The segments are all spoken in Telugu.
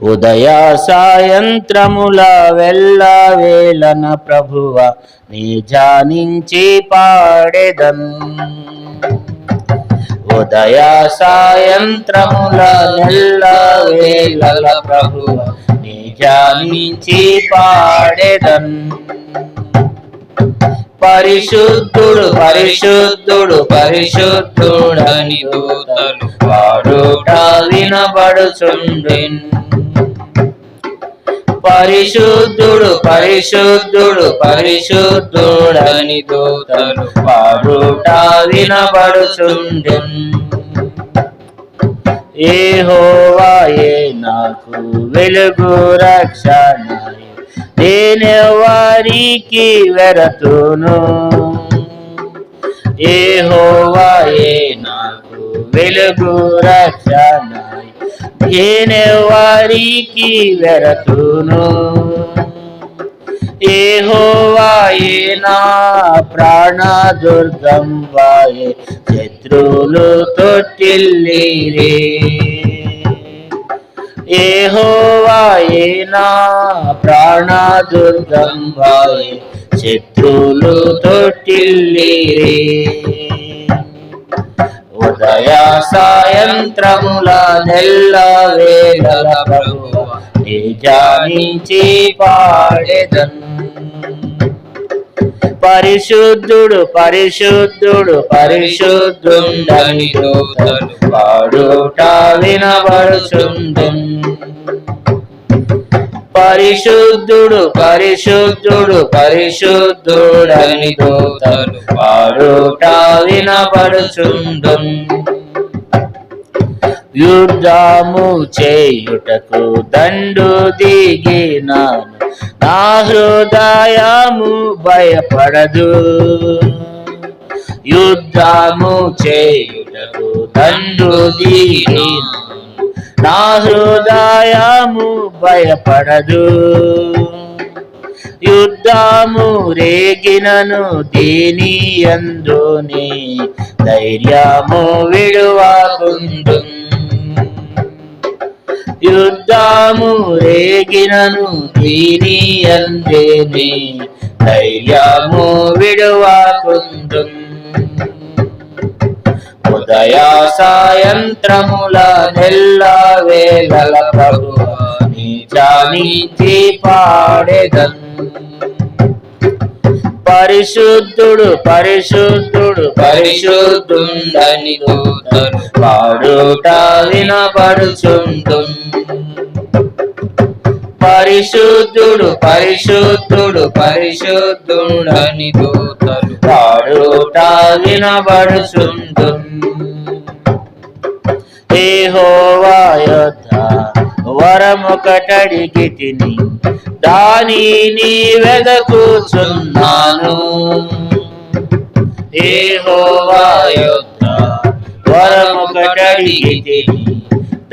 ఉదయ సాయంత్రముల వెళ్ళ వేళన ప్రభువ నీ జానించి పాడెదన్. ఉదయ సాయంత్రముల నెల్ల వేళల ప్రభువ నీ జానించి పాడెదన్. పరిశుద్ధుడు పరిశుద్ధుడు పరిశుద్ధుడని దూతలు పాడుట వినబడుచుండెన్ పరిశుద్ధుడు పరిశుద్ధుడు పరిశుద్ధుడని దూతలు పాడుట వినబడుచుండెన్ ఏహోవాయే నాకు వెలుగు రక్షణ నేనెవరికి వెరతును. హోవాయే నాకు వెలుగు రక్షణాయి. నేనెవరికి వెరతును. ఏహోవాయే నా ప్రాణ దుర్గం వాయే శత్రువులు తొట్టిల్లిరే. ఏహోవాయే నా ప్రాణ దుర్గం వాయే శత్రువులు తొట్టిల్లిరే. ఉదయ సాయంత్రముల నెల్ల వేళల ప్రభువ నిజానించి పాడెదన్. పరిశుద్ధుడు పరిశుద్ధుడు పరిశుద్ధుండని దూతలు పాడుట వినబడుచుండు పరిశుద్ధుడు పరిశుద్ధుడు పరిశుద్ధుడని దూతలు పాడుట వినబడుచుండు యుద్ధము చేయుటకు దండు దిగినాను. నా హృదయము భయపడదు. యుద్ధము చేయుటకు దండు దిగినాను. నా హృదయము భయపడదు. యుద్ధము రేగినను దేని అందుని ధైర్యము విడువకుందు యుద్ధము రేగినను దీని అందేని ధైర్యము విడువాకుందు. ఉదయ సాయంత్రముల నెల్ల వేళల ప్రభువ నిజానిచి పాడెదన్ పరిశుద్ధుడు పరిశుద్ధుడు పరిశుద్ధుండని దూతలు పాడుట వినబడుచుండు పరిశుద్ధుడు పరిశుద్ధుడు పరిశుద్ధుడని దూతలు పాడుట వినబడుచుండు ఏహోవాయొద్ద వరమొకటడిగి తిని దానిని వెదకుచున్నాను ఏహోవాయొద్ద వరమొకటడిగి తిని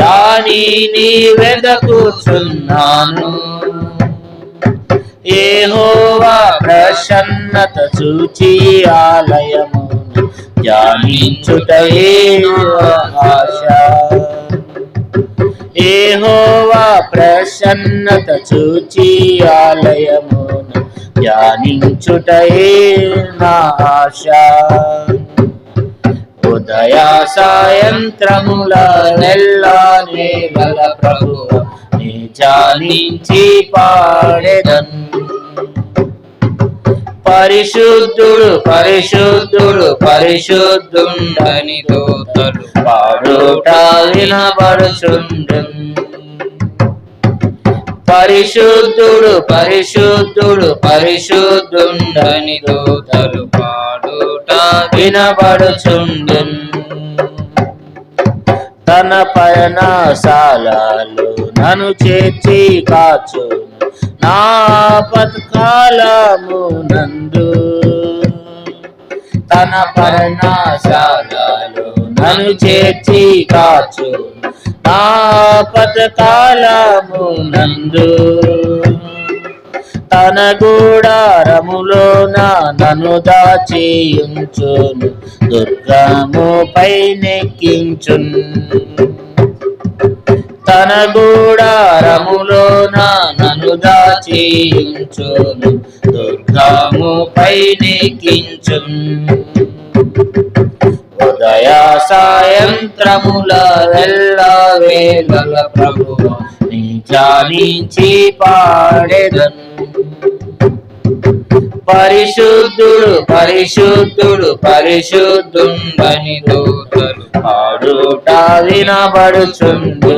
దానిని వెదకుచున్నాను ఏహోవా ప్రసన్నత చూచి ఆలయము ధ్యానించుటయే ఆశ. ఏహోవా ప్రసన్నత చూచి ఆలయమును ధ్యానించుటయే నా ఆశ. ఉదయ సాయంత్రముల నెల్లా నేల ప్రభు నీ నిజానించి పాడెదన్. పరిశుద్ధుడు పరిశుద్ధుడు పరిశుద్ధుండని దూతలు పాడుట వినబడుచుండు పరిశుద్ధుడు పరిశుద్ధుడు పరిశుద్ధుండని దూతలు పాడుట వినబడుచుండు తన పయనశాలలో నన్ను చేర్చి కాచు నా నందు తన పర్ణశాలలో నన్ను చేర్చి కాచు. నా నందు తన గూడారములో నా నన్ను దాచియుంచును దుర్గము పైనెక్కించున్ తన గూడారము నన్ను దాచించును దుర్గము పైనెక్కించును. ఉదయ సాయంత్రముల వెళ్ళ వేళల ప్రభు నీ పాడెదన్. పరిశుద్ధుడు పరిశుద్ధుడు పరిశుద్ధుండని దూతలు పాడుట వినబడుచుండు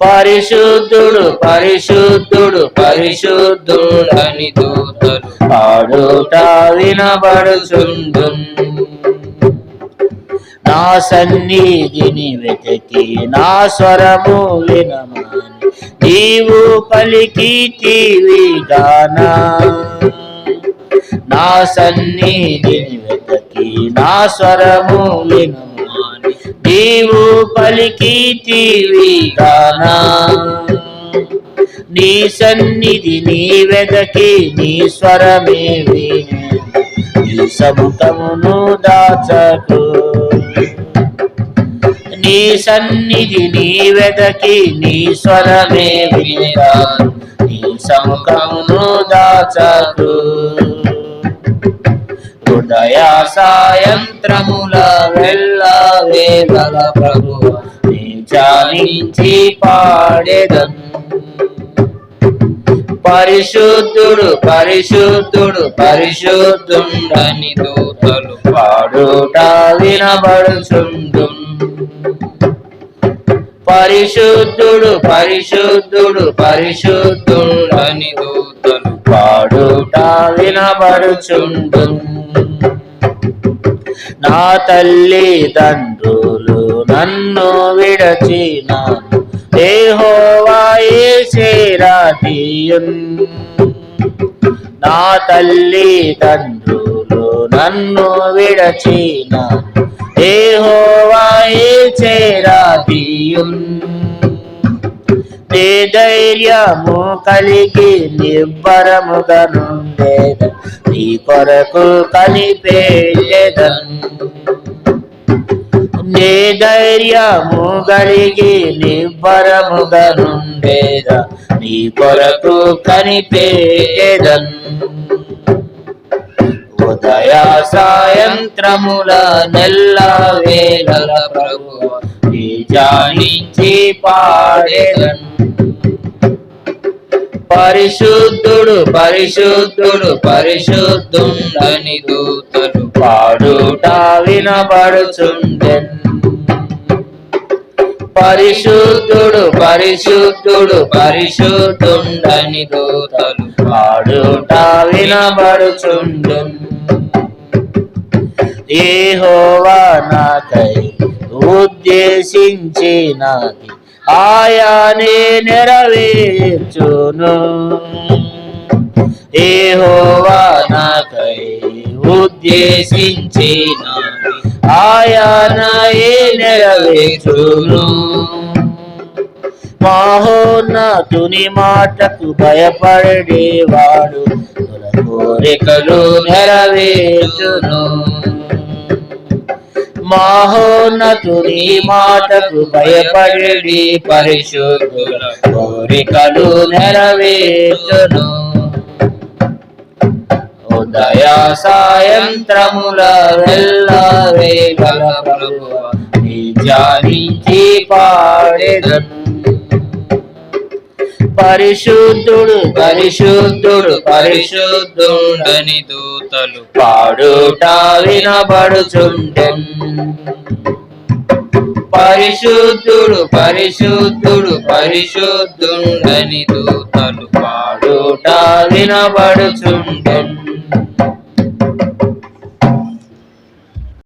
పరిశుద్ధుడు పరిశుద్ధుడు పరిశుద్ధుడని దూతలు పాడుట వినబడుచుండు నా సన్నిధిని వెతకి నా స్వరము వినమని నీవు పలికి గానా. నా సన్నిధిని వెతకి నా స్వరము వినమని. నీవు పలికితివి గానా నీ సన్నిధి నీ వెదకి నీ స్వరమే నీ సముఖమును దాచకు. నీ సన్నిధి నీ వెదకి నీ స్వరమే నీ సముఖమును దాచకు. దయా సాయంత్రముల వెళ్ళ వేదల ప్రభు నీ జానించి పాడేదను పరిశుద్ధుడు పరిశుద్ధుడు పరిశుద్ధుండని దూతలు పాడుట వినబడుచుండు పరిశుద్ధుడు పరిశుద్ధుడు పరిశుద్ధుండని దూతలు పాడుట వినబడుచుండు నా తల్లి తండ్రులు నన్ను విడచినాను దేహోవాయే చేరాతీయున్? నా తల్లి తండ్రులు నన్ను విడచినాను దేహోవాయే చేరాతీయున్? నీ ధైర్యము కలిగి నిబ్బరముగా నుండేద నీ కొరకు కనిపేదన్ నీ ధైర్యము కలిగి నిబ్బరముగా నుండేద నీ కొరకు కనిపేదన్ ఉదయ సాయంత్రముల నెల్ల వేళల ప్రభు నీ జానించి పాడేదన్ పరిశుద్ధుడు పరిశుద్ధుడు పరిశుద్ధుండని దూతలు పాడుట వినబడుచుండెన్ పరిశుద్ధుడు పరిశుద్ధుడు పరిశుద్ధుండని దూతలు పాడుట వినబడుచుండెన్ ఏహోవా నాకై ఉద్దేశించినది ఆయానే నెరవేర్చును. ఏహోవా నాకై ఉద్దేశించినది. ఆయానయే నెరవేర్చును. మహోన్నతుని మాటకు భయపడేవాడు. కోరికలు నెరవేర్చును. మహోన్నతుని మాటకు భయపడి పరిశుద్ధుల కోరికలు నెరవేర్చును. ఉదయ సాయంత్రముల వెళ్ళవే గల ప్రభు నీ జానించి పాడెదను. పరిశుద్ధుడు పరిశుద్ధుడు పరిశుద్ధుడని దూతలు పాడుట వినబడుచుండెన్. పరిశుద్ధుడు పరిశుద్ధుడు పరిశుద్ధుండని దూతలు పాడుట వినబడుచుండెన్.